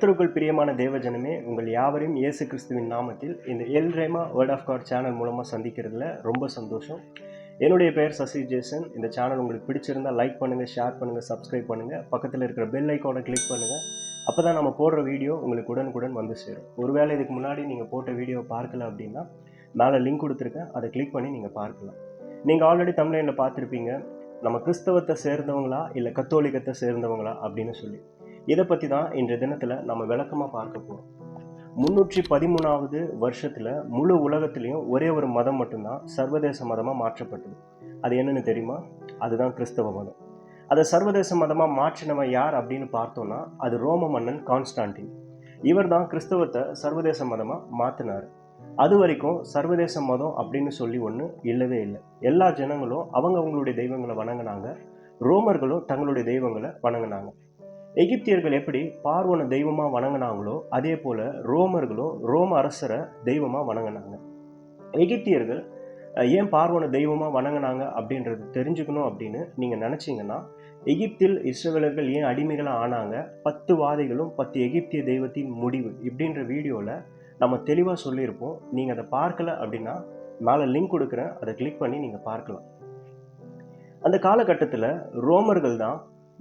கர்த்தருக்குள் பிரியமான தேவஜனமே உங்கள் யாவரையும் இயேசு கிறிஸ்துவின் நாமத்தில் இந்த El Rhema word of God channel மூலமாக சந்திக்கிறதுல ரொம்ப சந்தோஷம். என்னுடைய பெயர் சசி ஜேசன். இந்த சேனல் உங்களுக்கு பிடிச்சிருந்தா லைக் பண்ணுங்கள் ஷேர் பண்ணுங்கள் சப்ஸ்கிரைப் பண்ணுங்கள் பக்கத்தில் இருக்கிற பெல் ஐக்கானை கிளிக் பண்ணுங்கள் அப்போ தான் நம்ம போடுற வீடியோ உங்களுக்கு உடனுக்குடன் வந்து சேரும். ஒருவேளை இதுக்கு முன்னாடி நீங்கள் போட்ட வீடியோ பார்க்கல அப்படின்னா மேலே லிங்க் கொடுத்துருக்கேன். அதை கிளிக் பண்ணி நீங்கள் பார்க்கலாம். நீங்கள் ஆல்ரெடி தமிழ்நாட்டில் பார்த்துருப்பீங்க நம்ம கிறிஸ்தவத்தை சேர்ந்தவங்களா இல்லை கத்தோலிக்கத்தை சேர்ந்தவங்களா அப்படின்னு சொல்லி. இதை பற்றி தான் இன்றைய தினத்தில் நம்ம விளக்கமாக பார்க்க போகிறோம் முன்னூற்றி பதிமூணாவது வருஷத்தில் முழு உலகத்துலேயும் ஒரே ஒரு மதம் மட்டும்தான் சர்வதேச மதமாக மாற்றப்பட்டது. அது என்னென்னு தெரியுமா? அதுதான் கிறிஸ்தவ மதம். அதை சர்வதேச மதமாக மாற்றினவன் யார் அப்படின்னு பார்த்தோன்னா அது ரோம மன்னன் கான்ஸ்டான்டின். இவர் தான் கிறிஸ்தவத்தை சர்வதேச மதமாக மாற்றினார் அது வரைக்கும் சர்வதேச மதம் அப்படின்னு சொல்லி ஒன்று இல்லவே இல்லை. எல்லா ஜனங்களும் அவங்க அவங்களுடைய தெய்வங்களை வணங்கினாங்க. ரோமர்களும் தங்களுடைய தெய்வங்களை வணங்கினாங்க. எகிப்தியர்கள் எப்படி பார்வனை தெய்வமாக வணங்கினாங்களோ அதே போல் ரோமர்களும் ரோம அரசரை தெய்வமாக வணங்கினாங்க. எகிப்தியர்கள் ஏன் பார்வனை தெய்வமாக வணங்கினாங்க அப்படின்றது தெரிஞ்சுக்கணும் அப்படின்னு நீங்கள் நினச்சிங்கன்னா எகிப்தில் இஸ்ரவேலர்கள் ஏன் அடிமைகளாக ஆனாங்க? பத்து வாதைகளும் பத்து எகிப்திய தெய்வத்தின் முடிவு இப்படின்ற வீடியோவில் நம்ம தெளிவாக சொல்லியிருப்போம். நீங்கள் அதை பார்க்கல அப்படின்னா மேலே லிங்க் கொடுக்குறேன். அதை கிளிக் பண்ணி நீங்கள் பார்க்கலாம். அந்த காலகட்டத்தில் ரோமர்கள் தான்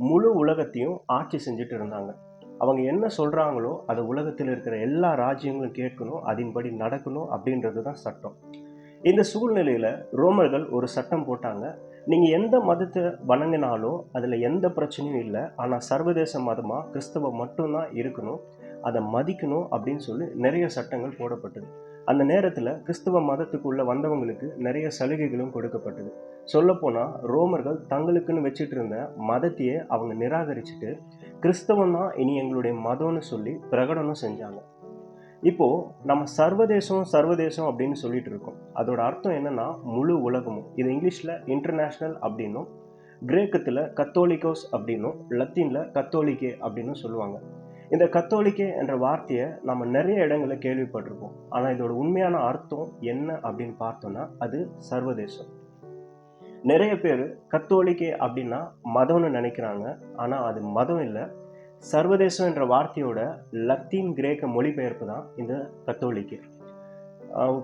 முழு உலகத்தையும் ஆட்சி செஞ்சுட்டு இருந்தாங்க. அவங்க என்ன சொல்கிறாங்களோ அது உலகத்தில் இருக்கிற எல்லா ராஜ்யங்களும் கேட்கணும் அதன்படி நடக்கணும் அப்படின்றது தான் சட்டம். இந்த சூழ்நிலையில் ரோமர்கள் ஒரு சட்டம் போட்டாங்க. நீங்கள் எந்த மதத்தை வணங்கினாலும் அதில் எந்த பிரச்சனையும் இல்லை. ஆனால் சர்வதேச மதமாக கிறிஸ்தவம் மட்டும்தான் இருக்கணும் அதை மதிக்கணும் அப்படின்னு சொல்லி நிறைய சட்டங்கள் போடப்பட்டது. அந்த நேரத்தில் கிறிஸ்துவ மதத்துக்குள்ளே வந்தவங்களுக்கு நிறைய சலுகைகளும் கொடுக்கப்பட்டது. சொல்லப்போனால் ரோமர்கள் தங்களுக்குன்னு வச்சுட்டு இருந்த மதத்தையே அவங்க நிராகரிச்சுட்டு கிறிஸ்தவம் தான் இனி எங்களுடைய மதம்னு சொல்லி பிரகடனம் செஞ்சாங்க. இப்போது நம்ம சர்வதேசம் சர்வதேசம் அப்படின்னு சொல்லிட்டு இருக்கோம். அதோட அர்த்தம் என்னென்னா முழு உலகமும். இது இங்கிலீஷில் இன்டர்நேஷ்னல் அப்படின்னும் கிரேக்கத்தில் கத்தோலிக்கோஸ் அப்படின்னும் லத்தீனில் கத்தோலிக்கே அப்படின்னும் சொல்லுவாங்க. இந்த கத்தோலிக்கே என்ற வார்த்தையை நம்ம நிறைய இடங்களில் கேள்விப்பட்டிருப்போம். ஆனால் இதோட உண்மையான அர்த்தம் என்ன அப்படின்னு பார்த்தோம்னா அது சர்வதேசம். நிறைய பேர் கத்தோலிக்கே அப்படின்னா மதம்னு நினைக்கிறாங்க. ஆனால் அது மதம் இல்லை. சர்வதேசம் என்ற வார்த்தையோட லத்தீன் கிரேக்க மொழிபெயர்ப்பு தான் இந்த கத்தோலிக்கே.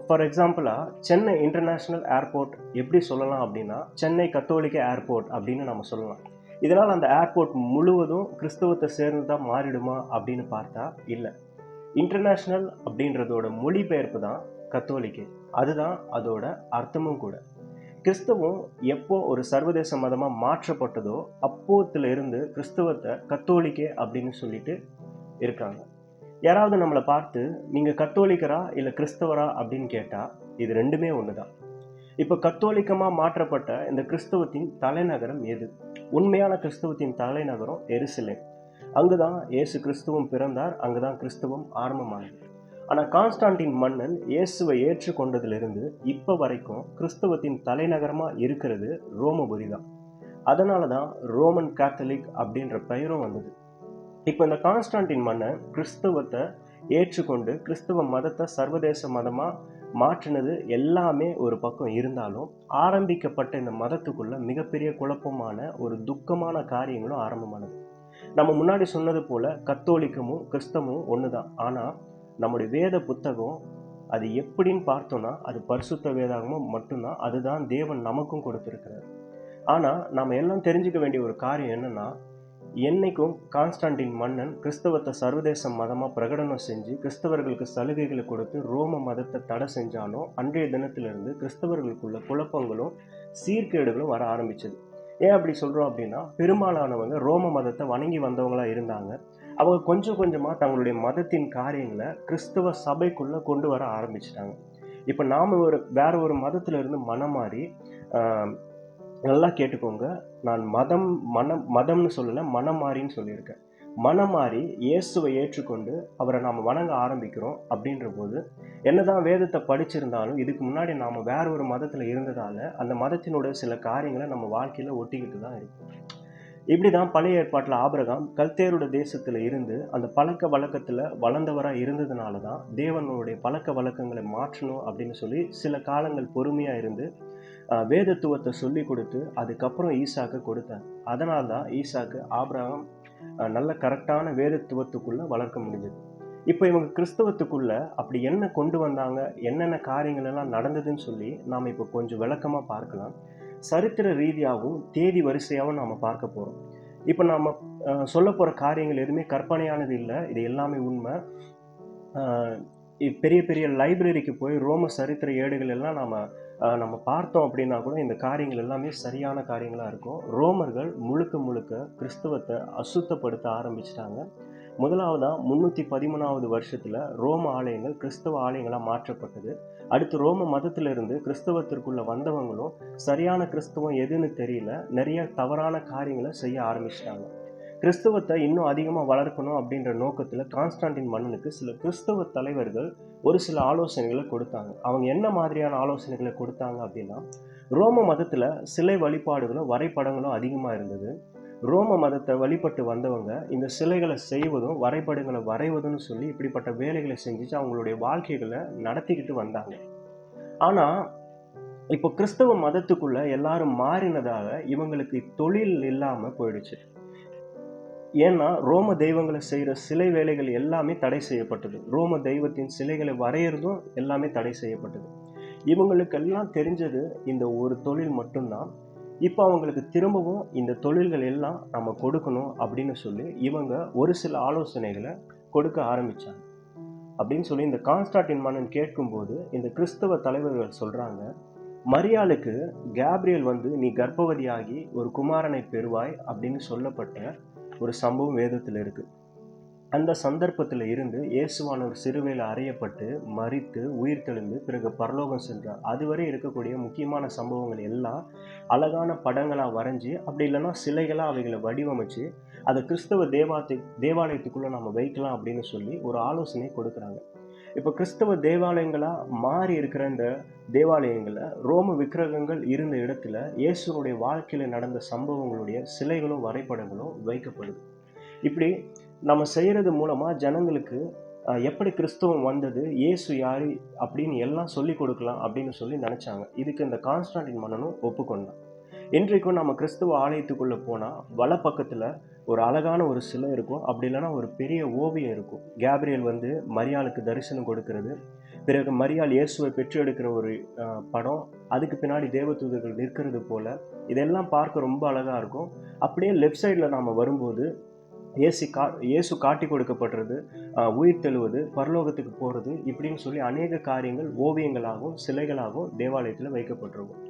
ஃபார் எக்ஸாம்பிளாக சென்னை இன்டர்நேஷ்னல் ஏர்போர்ட் எப்படி சொல்லலாம் அப்படின்னா சென்னை கத்தோலிக்க ஏர்போர்ட் அப்படின்னு நம்ம சொல்லலாம். இதனால் அந்த ஏர்போர்ட் முழுவதும் கிறிஸ்தவத்தை சேர்ந்து தான் மாறிடுமா அப்படின்னு பார்த்தா இல்லை. இன்டர்நேஷ்னல் அப்படின்றதோட மொழிபெயர்ப்பு தான் கத்தோலிக்கு. அதுதான் அதோட அர்த்தமும் கூட. கிறிஸ்தவம் எப்போ ஒரு சர்வதேச மதமாக மாற்றப்பட்டதோ அப்போத்துல இருந்து கிறிஸ்தவத்தை கத்தோலிக்கே அப்படின்னு சொல்லிட்டு இருக்காங்க. யாராவது நம்மளை பார்த்து நீங்கள் கத்தோலிக்கரா இல்லை கிறிஸ்தவரா? அப்படின்னு கேட்டால் இது ரெண்டுமே ஒன்று தான் இப்போ கத்தோலிக்கமாக மாற்றப்பட்ட இந்த கிறிஸ்தவத்தின் தலைநகரம் எது? உண்மையான கிறிஸ்தவத்தின் தலைநகரம் எருசலேம். அங்கு தான் இயேசு கிறிஸ்துவம் பிறந்தார் அங்கு தான் கிறிஸ்தவம் ஆரம்பமானது. ஆனால் கான்ஸ்டான்டின் மன்னன் இயேசுவை ஏற்றுக்கொண்டதிலிருந்து இப்போ வரைக்கும் கிறிஸ்தவத்தின் தலைநகரமாக இருக்கிறது ரோமபுரி தான் அதனால தான் ரோமன் கேத்தலிக் அப்படின்ற பெயரும் வந்தது. இப்போ இந்த கான்ஸ்டான்டின் மன்னன் கிறிஸ்தவத்தை ஏற்றுக்கொண்டு கிறிஸ்தவ மதத்தை சர்வதேச மதமாக மாற்றினது எல்லாமே ஒரு பக்கம் இருந்தாலும் ஆரம்பிக்கப்பட்ட இந்த மதத்துக்குள்ள மிகப்பெரிய குழப்பமான ஒரு துக்கமான காரியங்களும் ஆரம்பமானது. நம்ம முன்னாடி சொன்னது போல கத்தோலிக்கமும் கிறிஸ்தமும் ஒன்று தான் ஆனால் நம்முடைய வேத புத்தகம் அது எப்படின்னு பார்த்தோன்னா அது பரிசுத்த வேதாகமும் மட்டும்தான். அதுதான் தேவன் நமக்கும் கொடுத்துருக்கிறார். ஆனால் நம்ம எல்லாம் தெரிஞ்சுக்க வேண்டிய ஒரு காரியம் என்னென்னா என்னைக்கும் கான்ஸ்டான்டின் மன்னன் கிறிஸ்தவத்தை சர்வதேச மதமாக பிரகடனம் செஞ்சு கிறிஸ்தவர்களுக்கு சலுகைகளை கொடுத்து ரோம மதத்தை தடை செஞ்சாலும் அன்றைய தினத்திலிருந்து கிறிஸ்தவர்களுக்குள்ள குழப்பங்களும் சீர்கேடுகளும் வர ஆரம்பிச்சது. ஏன் அப்படி சொல்கிறோம் அப்படின்னா பெரும்பாலானவங்க ரோம மதத்தை வணங்கி வந்தவங்களாக இருந்தாங்க. அவங்க கொஞ்சம் கொஞ்சமாக தங்களுடைய மதத்தின் காரியங்களை கிறிஸ்தவ சபைக்குள்ளே கொண்டு வர ஆரம்பிச்சிட்டாங்க. இப்போ நாம் ஒரு வேற ஒரு மதத்திலிருந்து மனம் மாறி நல்லா கேட்டுக்கோங்க. நான் மதம் மனம் மதம்னு சொல்லலை மனம் மாறின்னு சொல்லியிருக்கேன். மனம் மாறி இயேசுவை ஏற்றுக்கொண்டு அவரை நாம் வணங்க ஆரம்பிக்கிறோம் அப்படின்ற போது என்னதான் வேதத்தை படிச்சிருந்தாலும் இதுக்கு முன்னாடி நாம் வேற ஒரு மதத்தில் இருந்ததால் அந்த மதத்தினுடைய சில காரியங்களை நம்ம வாழ்க்கையில் ஒட்டிக்கிட்டு தான் இருக்கும். இப்படி தான் பழைய ஏற்பாட்டில் ஆபிரகாம் கல்தேரோட தேசத்தில் இருந்து அந்த பழக்க வழக்கத்தில் வளர்ந்தவராக இருந்ததுனால தான் தேவனுடைய பழக்க வழக்கங்களை மாற்றணும் அப்படின்னு சொல்லி சில காலங்கள் பொறுமையாக இருந்து வேதத்துவத்தை சொல்லி கொடுத்து அதுக்கப்புறம் ஈசாக்கு கொடுத்தார். அதனால தான் ஈசாக்கு ஆபிரகாம் நல்ல கரெக்டான வேதத்துவத்துக்குள்ளே வளர்க்க முடிஞ்சது. இப்போ இவங்க கிறிஸ்தவத்துக்குள்ள அப்படி என்ன கொண்டு வந்தாங்க என்னென்ன காரியங்கள் எல்லாம் நடந்ததுன்னு சொல்லி நாம் இப்போ கொஞ்சம் விளக்கமாக பார்க்கலாம். சரித்திர ரீதியாகவும் தேதி வரிசையாகவும் நாம் பார்க்க போகிறோம் இப்போ நாம் சொல்ல போகிற காரியங்கள் எதுவுமே கற்பனையானது இல்லை. இது எல்லாமே உண்மை. பெரிய பெரிய லைப்ரரிக்கு போய் ரோம சரித்திர ஏடுகள் எல்லாம் நாம் நம்ம பார்த்தோம் அப்படின்னா கூட இந்த காரியங்கள் எல்லாமே சரியான காரியங்களாக இருக்கும். ரோமர்கள் முழுக்க முழுக்க கிறிஸ்தவத்தை அசுத்தப்படுத்த ஆரம்பிச்சிட்டாங்க. முதலாவதாக முந்நூற்றி பதிமூணாவது வருஷத்தில் ரோம ஆலயங்கள் கிறிஸ்தவ ஆலயங்களாக மாற்றப்பட்டது. அடுத்து ரோம மதத்திலிருந்து கிறிஸ்தவத்திற்குள்ளே வந்தவங்களும் சரியான கிறிஸ்தவம் எதுன்னு தெரியல. நிறைய தவறான காரியங்களை செய்ய ஆரம்பிச்சிட்டாங்க. கிறிஸ்தவத்தை இன்னும் அதிகமாக வளர்க்கணும் அப்படின்ற நோக்கத்தில் கான்ஸ்டான்டின் மன்னனுக்கு சில கிறிஸ்தவ தலைவர்கள் ஒரு சில ஆலோசனைகளை கொடுத்தாங்க. அவங்க என்ன மாதிரியான ஆலோசனைகளை கொடுத்தாங்க அப்படின்னா ரோம மதத்தில் சிலை வழிபாடுகளும் வரைபடங்களும் அதிகமாக இருந்தது. ரோம மதத்தை வழிபட்டு வந்தவங்க இந்த சிலைகளை செய்வதும் வரைபடங்களை வரைவதும்னு சொல்லி இப்படிப்பட்ட வேலைகளை செஞ்சுட்டு அவங்களுடைய வாழ்க்கைகளை நடத்திக்கிட்டு வந்தாங்க. ஆனால் இப்போ கிறிஸ்தவ மதத்துக்குள்ளே எல்லாரும் மாறினதால் இவங்களுக்கு தொழில் இல்லாமல் போயிடுச்சு. ஏன்னா ரோம தெய்வங்களை செய்கிற சிலை வேலைகள் எல்லாமே தடை செய்யப்பட்டது. ரோம தெய்வத்தின் சிலைகளை வரைகிறதும் எல்லாமே தடை செய்யப்பட்டது. இவங்களுக்கெல்லாம் தெரிஞ்சது இந்த ஒரு தொழில் மட்டும்தான். இப்போ அவங்களுக்கு திரும்பவும் இந்த தொழில்கள் எல்லாம் நம்ம கொடுக்கணும் அப்படின்னு சொல்லி இவங்க ஒரு சில ஆலோசனைகளை கொடுக்க ஆரம்பித்தாங்க அப்படின்னு சொல்லி இந்த கான்ஸ்டாட்டின் மன்னன் கேட்கும்போது இந்த கிறிஸ்தவ தலைவர்கள் சொல்கிறாங்க மரியாளுக்கு கேப்ரியல் வந்து நீ கர்ப்பவதியாகி ஒரு குமாரனை பெறுவாய் அப்படின்னு சொல்லப்பட்ட ஒரு சம்பவம் வேதத்தில் இருக்குது அந்த சந்தர்ப்பத்தில் இருந்து இயேசுவானவர் சிறுவையில் அறையப்பட்டு மறித்து உயிர் தெழுந்து பிறகு பரலோகம் சென்றார். அதுவரை இருக்கக்கூடிய முக்கியமான சம்பவங்கள் எல்லாம் அழகான படங்களாக வரைஞ்சி அப்படி இல்லைன்னா சிலைகளாக அவைகளை வடிவமைச்சு அதை கிறிஸ்தவ தேவாத்தை தேவாலயத்துக்குள்ளே நம்ம வைக்கலாம் அப்படின்னு சொல்லி ஒரு ஆலோசனை கொடுக்குறாங்க. இப்போ கிறிஸ்தவ தேவாலயங்களாக மாறி இருக்கிற இந்த தேவாலயங்களில் ரோம விக்கிரகங்கள் இருந்த இடத்துல இயேசுனுடைய வாழ்க்கையில் நடந்த சம்பவங்களுடைய சிலைகளும் வரைபடங்களும் வைக்கப்படுது. இப்படி நம்ம செய்கிறது மூலமாக ஜனங்களுக்கு எப்படி கிறிஸ்தவம் வந்தது இயேசு யாரு அப்படின்னு எல்லாம் சொல்லி கொடுக்கலாம் அப்படின்னு சொல்லி நினச்சாங்க. இதுக்கு இந்த கான்ஸ்டான்டின் மன்னனும் ஒப்புக்கொண்டான். இன்றைக்கும் நம்ம கிறிஸ்துவ ஆலயத்துக்குள்ளே போனால் வலப்பக்கத்தில் ஒரு அழகான ஒரு சிலை இருக்கும். அப்படி இல்லைன்னா ஒரு பெரிய ஓவியம் இருக்கும். கேப்ரியல் வந்து மரியாளுக்கு தரிசனம் கொடுக்கிறது. பிறகு மரியாள் இயேசுவை பெற்றெடுக்கிற ஒரு படம். அதுக்கு பின்னாடி தேவதூதர்கள் நிற்கிறது போல். இதெல்லாம் பார்க்க ரொம்ப அழகாக இருக்கும். அப்படியே லெஃப்ட் சைடில் நாம் வரும்போது இயேசு கா இயேசு காட்டி கொடுக்கப்படுறது உயிர் தெழுவது பரலோகத்துக்கு போகிறது இப்படின்னு சொல்லி அநேக காரியங்கள் ஓவியங்களாகவும் சிலைகளாகவும் தேவாலயத்தில் வைக்கப்பட்டிருக்கும்.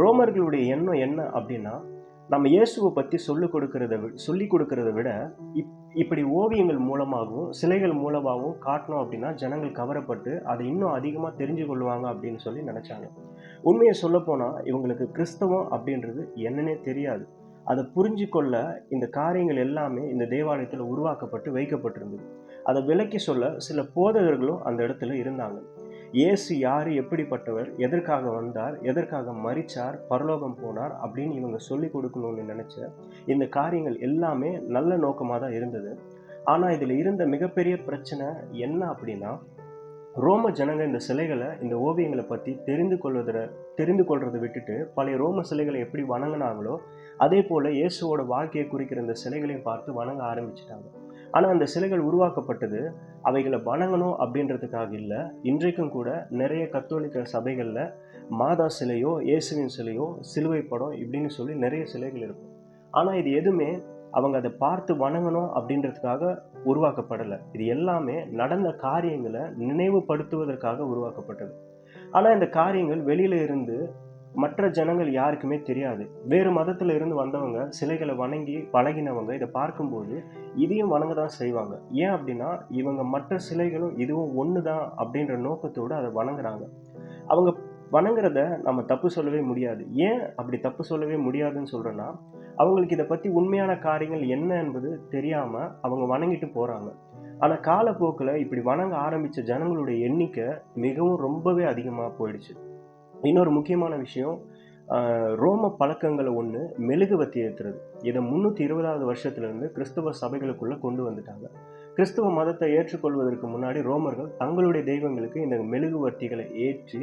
ரோமர்களுடைய எண்ணம் என்ன அப்படின்னா நம்ம இயேசுவை பற்றி சொல்லிக் கொடுக்கறத சொல்லி கொடுக்கறத விட இப் இப்படி ஓவியங்கள் மூலமாகவும் சிலைகள் மூலமாகவும் காட்டினோம் அப்படின்னா ஜனங்கள் கவரப்பட்டு அதை இன்னும் அதிகமாக தெரிஞ்சு கொள்வாங்க அப்படின்னு சொல்லி நினச்சாங்க. உண்மையை சொல்லப்போனால் இவங்களுக்கு கிறிஸ்தவம் அப்படின்றது என்னன்னே தெரியாது. அதை புரிஞ்சு கொள்ள இந்த காரியங்கள் எல்லாமே இந்த தேவாலயத்தில் உருவாக்கப்பட்டு வைக்கப்பட்டிருந்தது. அதை விளக்கி சொல்ல சில போதகர்களும் அந்த இடத்துல இருந்தாங்க. இயேசு யார் எப்படிப்பட்டவர் எதற்காக வந்தார் எதற்காக மறிச்சார் பரலோகம் போனார் அப்படின்னு இவங்க சொல்லி கொடுக்கணும்னு நினச்ச இந்த காரியங்கள் எல்லாமே நல்ல நோக்கமாக தான் இருந்தது. ஆனால் இதில் இருந்த மிகப்பெரிய பிரச்சனை என்ன அப்படின்னா ரோம ஜனங்க இந்த சிலைகளை இந்த ஓவியங்களை பற்றி தெரிந்து கொள்வதில் தெரிந்து கொள்றதை விட்டுட்டு பழைய ரோம சிலைகளை எப்படி வணங்கினாங்களோ அதே போல் இயேசுவோட வாழ்க்கையை குறிக்கிற இந்த சிலைகளையும் பார்த்து வணங்க ஆரம்பிச்சிட்டாங்க. ஆனால் அந்த சிலைகள் உருவாக்கப்பட்டது அவைகளை வணங்கணும் அப்படின்றதுக்காக இல்லை. இன்றைக்கும் கூட நிறைய கத்தோலிக்க சபைகளில் மாதா சிலையோ இயேசுவின் சிலையோ சிலுவை படம் இப்படின்னு சொல்லி நிறைய சிலைகள் இருக்கும் ஆனால் இது எதுவுமே அவங்க அதை பார்த்து வணங்கணும் அப்படின்றதுக்காக உருவாக்கப்படலை. இது எல்லாமே நடந்த காரியங்களை நினைவுபடுத்துவதற்காக உருவாக்கப்பட்டது. ஆனால் இந்த காரியங்கள் வெளியில இருந்து மற்ற ஜனங்கள் யாருக்குமே தெரியாது. வேறு மதத்தில் இருந்து வந்தவங்க சிலைகளை வணங்கி பழகினவங்க இதை பார்க்கும்போது இதையும் வணங்க தான் செய்வாங்க. ஏன் அப்படின்னா இவங்க மற்ற சிலைகளும் இதுவும் ஒன்று தான் அப்படின்ற நோக்கத்தோடு அதை வணங்குறாங்க. அவங்க வணங்குறத நம்ம தப்பு சொல்லவே முடியாது. ஏன் அப்படி தப்பு சொல்லவே முடியாதுன்னு சொல்கிறேன்னா அவங்களுக்கு இதை பற்றி உண்மையான காரியங்கள் என்ன என்பது தெரியாமல் அவங்க வணங்கிட்டு போகிறாங்க ஆனால் காலப்போக்கில் இப்படி வணங்க ஆரம்பித்த ஜனங்களுடைய எண்ணிக்கை மிகவும் ரொம்பவே அதிகமாக போயிடுச்சு. இன்னொரு முக்கியமான விஷயம் ரோம பழக்கங்களை ஒன்று மெழுகுவத்தி ஏற்றுறது இதை முந்நூற்றி இருபதாவது வருஷத்துலேருந்து கிறிஸ்தவ சபைகளுக்குள்ளே கொண்டு வந்துட்டாங்க. கிறிஸ்தவ மதத்தை ஏற்றுக்கொள்வதற்கு முன்னாடி ரோமர்கள் தங்களுடைய தெய்வங்களுக்கு இந்த மெழுகுவர்த்திகளை ஏற்றி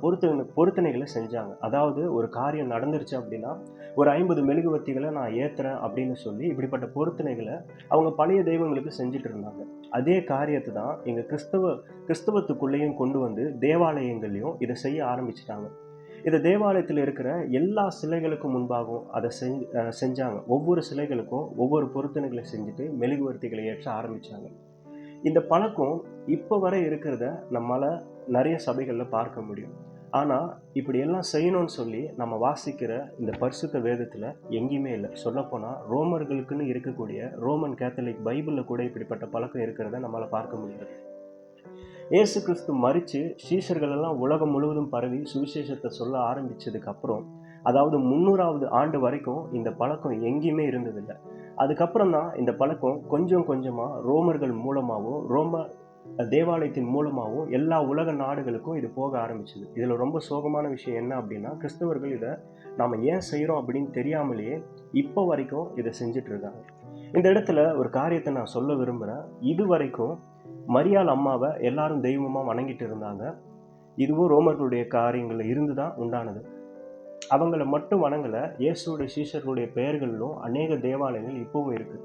பொருத்த பொருத்தனைகளை செஞ்சாங்க. அதாவது ஒரு காரியம் நடந்துருச்சு அப்படின்னா ஒரு ஐம்பது மெழுகுவர்த்திகளை நான் ஏற்றுறேன் அப்படின்னு சொல்லி இப்படிப்பட்ட பொருத்தனைகளை அவங்க பழைய தெய்வங்களுக்கு செஞ்சுட்டு இருந்தாங்க. அதே காரியத்தை தான் எங்கள் கிறிஸ்தவ கிறிஸ்தவத்துக்குள்ளேயும் கொண்டு வந்து தேவாலயங்கள்லையும் இதை செய்ய ஆரம்பிச்சிட்டாங்க. இதை தேவாலயத்தில் இருக்கிற எல்லா சிலைகளுக்கும் முன்பாகவும் அதை செஞ்சு செஞ்சாங்க. ஒவ்வொரு சிலைகளுக்கும் ஒவ்வொரு பொருத்தனைகளை செஞ்சுட்டு மெழுகுவர்த்திகளை ஏற்ற ஆரம்பித்தாங்க இந்த பழக்கம் இப்போ வரை இருக்கிறத நம்மளால் நிறைய சபைகளில் பார்க்க முடியும். ஆனால் இப்படி எல்லாம் செய்யணும்னு சொல்லி நம்ம வாசிக்கிற இந்த பரிசுத்த வேதத்தில் எங்கேயுமே இல்லை. சொல்லப்போனால் ரோமர்களுக்குன்னு இருக்கக்கூடிய ரோமன் கேத்தலிக் பைபிளில் கூட இப்படிப்பட்ட பழக்கம் இருக்கிறத நம்மளால் பார்க்க முடியாது இயேசு கிறிஸ்து மறித்து சீஷர்கள் எல்லாம் உலகம் முழுவதும் பரவி சுவிசேஷத்தை சொல்ல ஆரம்பித்ததுக்கப்புறம் அதாவது முந்நூறாவது ஆண்டு வரைக்கும் இந்த பழக்கம் எங்கேயுமே இருந்ததில்லை. அதுக்கப்புறம் தான் இந்த பழக்கம் கொஞ்சம் கொஞ்சமாக ரோமர்கள் மூலமாகவும் ரோம தேவாலயத்தின் மூலமாகவும் எல்லா உலக நாடுகளுக்கும் இது போக ஆரம்பிச்சது. இதில் ரொம்ப சோகமான விஷயம் என்ன அப்படின்னா கிறிஸ்தவர்கள் இதை நாம் ஏன் செய்கிறோம் அப்படின்னு தெரியாமலேயே இப்போ வரைக்கும் இதை செஞ்சிட்ருக்காங்க இந்த இடத்துல ஒரு காரியத்தை நான் சொல்ல விரும்புகிறேன் இது வரைக்கும் மரியாள் அம்மாவை எல்லாரும் தெய்வமாக வணங்கிட்டு இருந்தாங்க. இதுவும் ரோமர்களுடைய காரியங்களில் இருந்து தான் உண்டானது. அவங்கள மட்டும் வணங்கலை இயேசுடைய சீஷர்களுடைய பெயர்களிலும் அநேக தேவாலயங்கள் இப்பவும் இருக்குது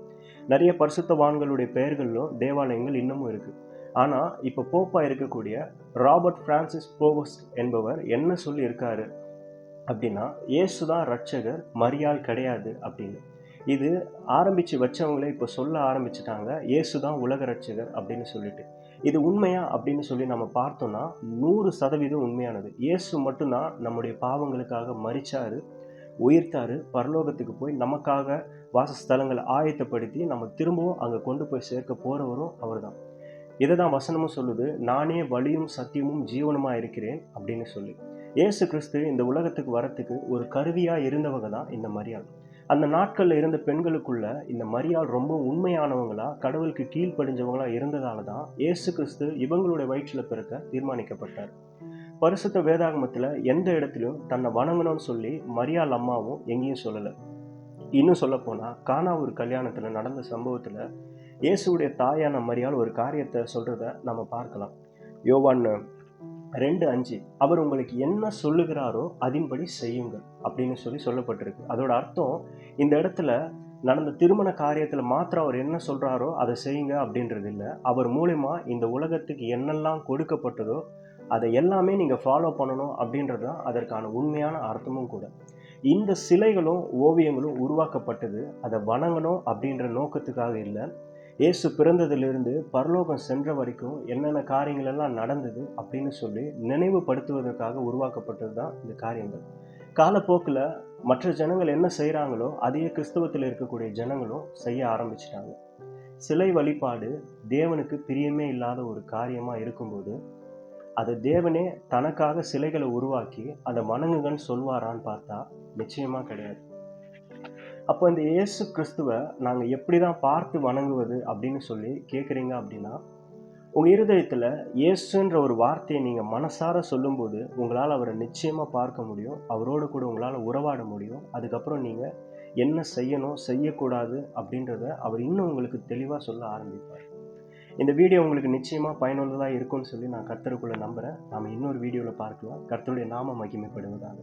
நிறைய பரிசுத்தவான்களுடைய பெயர்களிலும் தேவாலயங்கள் இன்னமும் இருக்குது ஆனால் இப்போ போப்பாக இருக்கக்கூடிய ராபர்ட் ஃப்ரான்சிஸ் போவஸ் என்பவர் என்ன சொல்லியிருக்காரு அப்படின்னா இயேசு தான் ரட்சகர் மரியாள் கிடையாது அப்படின்னு. இது ஆரம்பித்து வச்சவங்களே இப்போ சொல்ல ஆரம்பிச்சிட்டாங்க. இயேசு தான் உலக ரட்சகர் அப்படின்னு சொல்லிட்டு. இது உண்மையா அப்படின்னு சொல்லி நம்ம பார்த்தோம்னா நூறு சதவீதம் உண்மையானது. இயேசு மட்டும்தான் நம்முடைய பாவங்களுக்காக மறிச்சாரு உயிர்த்தாரு பரலோகத்துக்கு போய் நமக்காக வாசஸ்தலங்களை ஆயத்தப்படுத்தி நம்ம திரும்பவும் அங்கே கொண்டு போய் சேர்க்க போகிறவரும் அவர் தான் இதை தான் வசனமும் சொல்லுது நானே வழியும் சத்தியமும் ஜீவனமாக இருக்கிறேன் அப்படின்னு சொல்லி. இயேசு கிறிஸ்து இந்த உலகத்துக்கு வரத்துக்கு ஒரு கருவியாக இருந்தவங்க தான் இந்த மரியாள். அந்த நாட்களில் இருந்த பெண்களுக்குள்ள இந்த மரியாள் ரொம்ப உண்மையானவங்களா கடவுளுக்கு கீழ்ப்படிஞ்சவங்களா இருந்ததால தான் இயேசு கிறிஸ்து இவங்களுடைய வயிற்றில் பிறக்க தீர்மானிக்கப்பட்டார். பரிசுத்த வேதாகமத்தில் எந்த இடத்துலையும் தன்னை வணங்கணும்னு சொல்லி மரியாள் அம்மாவும் எங்கேயும் சொல்லலை. இன்னும் சொல்லப்போனால் கானாவூர் கல்யாணத்தில் நடந்த சம்பவத்தில் இயேசுடைய தாயான மரியாள் ஒரு காரியத்தை சொல்கிறத நம்ம பார்க்கலாம். யோவான் ரெண்டு அஞ்சு. அவர் உங்களுக்கு என்ன சொல்லுகிறாரோ அதின்படி செய்யுங்கள் அப்படின்னு சொல்லி சொல்லப்பட்டிருக்கு. அதோட அர்த்தம் இந்த இடத்துல நடந்த திருமண காரியத்தில் மாத்திரம் அவர் என்ன சொல்கிறாரோ அதை செய்யுங்க அப்படின்றது இல்லை. அவர் மூலயமா இந்த உலகத்துக்கு என்னெல்லாம் கொடுக்கப்பட்டதோ அதை எல்லாமே நீங்கள் ஃபாலோ பண்ணணும் அப்படின்றது தான் அதற்கான உண்மையான அர்த்தமும் கூட. இந்த சிலைகளும் ஓவியங்களும் உருவாக்கப்பட்டது அதை வணங்கணும் அப்படின்ற நோக்கத்துக்காக இல்லை. இயேசு பிறந்ததிலிருந்து பரலோகம் சென்ற வரைக்கும் என்னென்ன காரியங்கள் எல்லாம் நடந்தது அப்படின்னு சொல்லி நினைவுபடுத்துவதற்காக உருவாக்கப்பட்டது தான் இந்த காரியங்கள். காலப்போக்கில் மற்ற ஜனங்கள் என்ன செய்கிறாங்களோ அதையே கிறிஸ்தவத்தில் இருக்கக்கூடிய ஜனங்களும் செய்ய ஆரம்பிச்சிட்டாங்க. சிலை வழிபாடு தேவனுக்கு பிரியமே இல்லாத ஒரு காரியமாக இருக்கும்போது அதை தேவனே தனக்காக சிலைகளை உருவாக்கி அதை வணங்குங்கன்னு சொல்வாரான்னு பார்த்தா நிச்சயமாக கிடையாது. அப்போ இந்த இயேசு கிறிஸ்துவை நாங்கள் எப்படி தான் பார்த்து வணங்குவது அப்படின்னு சொல்லி கேட்குறீங்க அப்படின்னா உங்கள் இருதயத்தில் இயேசுன்ற ஒரு வார்த்தையை நீங்கள் மனசார சொல்லும்போது உங்களால் அவரை நிச்சயமாக பார்க்க முடியும். அவரோடு கூட உங்களால் உறவாட முடியும். அதுக்கப்புறம் நீங்கள் என்ன செய்யணும் செய்யக்கூடாது அப்படின்றத அவர் இன்னும் உங்களுக்கு தெளிவாக சொல்ல ஆரம்பிப்பார். இந்த வீடியோ உங்களுக்கு நிச்சயமாக பயனுள்ளதாக இருக்கும்னு சொல்லி நான் கர்த்தருக்குள்ளே நம்புகிறேன் நாம் இன்னொரு வீடியோவில் பார்க்கலாம். கர்த்தருடைய நாம மகிமைப்படுவதாக.